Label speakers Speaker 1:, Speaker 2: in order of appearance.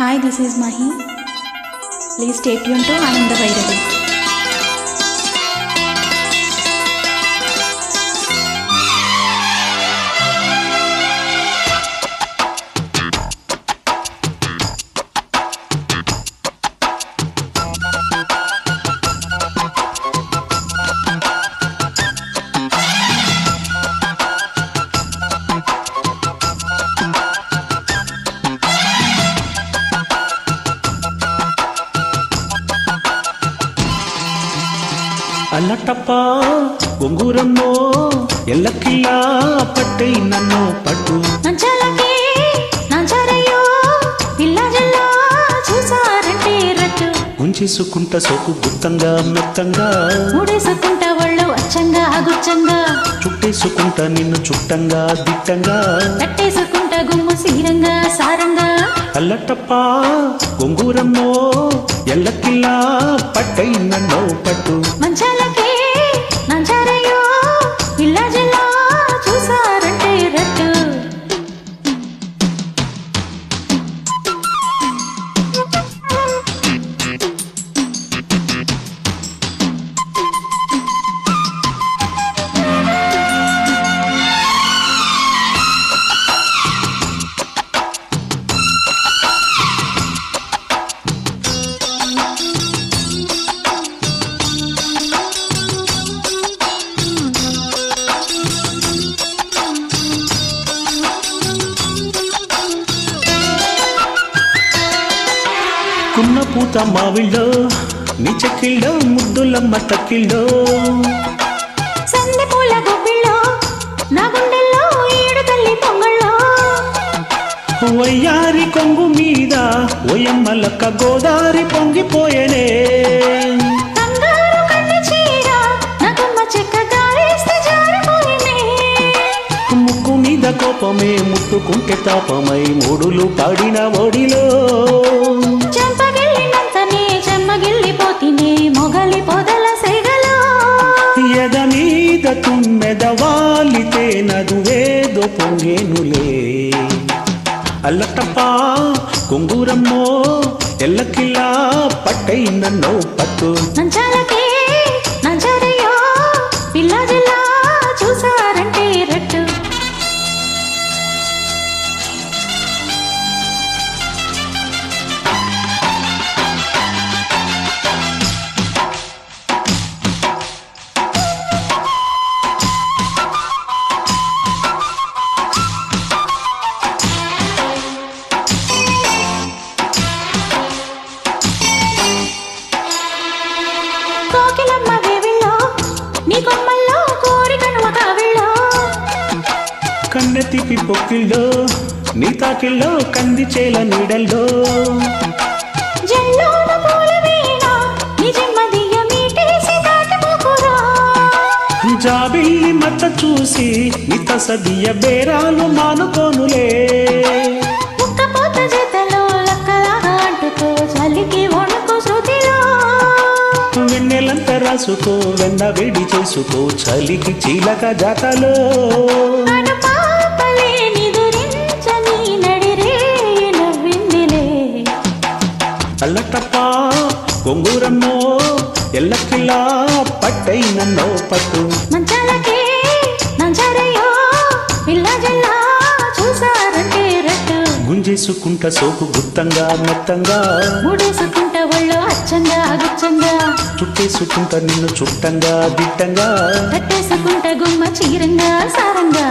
Speaker 1: Hi this is Mahi please stay Yoon to Ananda Vairavi
Speaker 2: ಅಲ್ಲಟಪ್ಪ ಉಂಗುರಮ್ಮೋ ಎಲ್ಲಕ್ಕಿಲ್ಲ ಪಟ್ಟೆ ನನ್ನೋ ಪಟ್ಟು
Speaker 1: నంచాలకే నంచారయ్యో పిల్ల జల్లా చూసారంటే రట్టు
Speaker 2: ఉంచేసుకుంట సోకు గుత్తంగా మెత్తంగా
Speaker 1: మూడేసుకుంటా వాళ్ళు అచ్చంగా అగుచ్చంగా
Speaker 2: చుట్టేసుకుంట నిన్ను చుట్టంగా దిట్టంగా
Speaker 1: కట్టేసుకుంటా గుమ్ము సీరంగా సారంగా
Speaker 2: అల్లటప్ప ఉంగురమ్మో ఎల్లక్కిల్ల పట్టై నన్నో పట్టు
Speaker 1: మంచాలకే
Speaker 2: పూత మావిళ్ళో నీ చెక్కిళ్ళో ముద్దులమ్మ తక్కిళ్ళో వయ్యారి కొంగు మీద ఓయమ్మలక్క గోదారి పొంగిపోయేనే. ముక్కు మీద కోపమే ముట్టుకుంటే తాపమై మూడులు పాడిన ఒడిలో. అల్లటప్ప కొంగూరమ్మో ఎల్లకిల్లా పట్టై నన్నో పట్టు. తిప్పి పొక్కిళ్ళో నీ తాకిళ్ళో కంది చేల నీడల్లో. జాబిల్లి మచ్చ చూసి నిత సదియ బేరాలు మానుకోనులే. వెన్నెలంత రాసుకో వెన్న వేడి చేసుకో చలికి చీలక జాతలో.
Speaker 1: ಕತ್ತಪ್ಪ ಗೊಂಗೂರಮ್ಮೋ ಎಲ್ಲಕ್ಕಿಲ್ಲ ಪಟ್ಟೈ ನನ್ನೋ ಪಟ್ಟು
Speaker 2: గుంజేసుకుంట సోకు గుత్తంగా మొత్తంగా.
Speaker 1: మూడేసుకుంట ఒళ్ళు అచ్చంగా గుచ్చంగా.
Speaker 2: చుట్టేసుకుంట నిన్ను చుట్టంగా దిట్టంగా.
Speaker 1: కట్టేసుకుంట గుమ్మ చీరంగా సారంగా.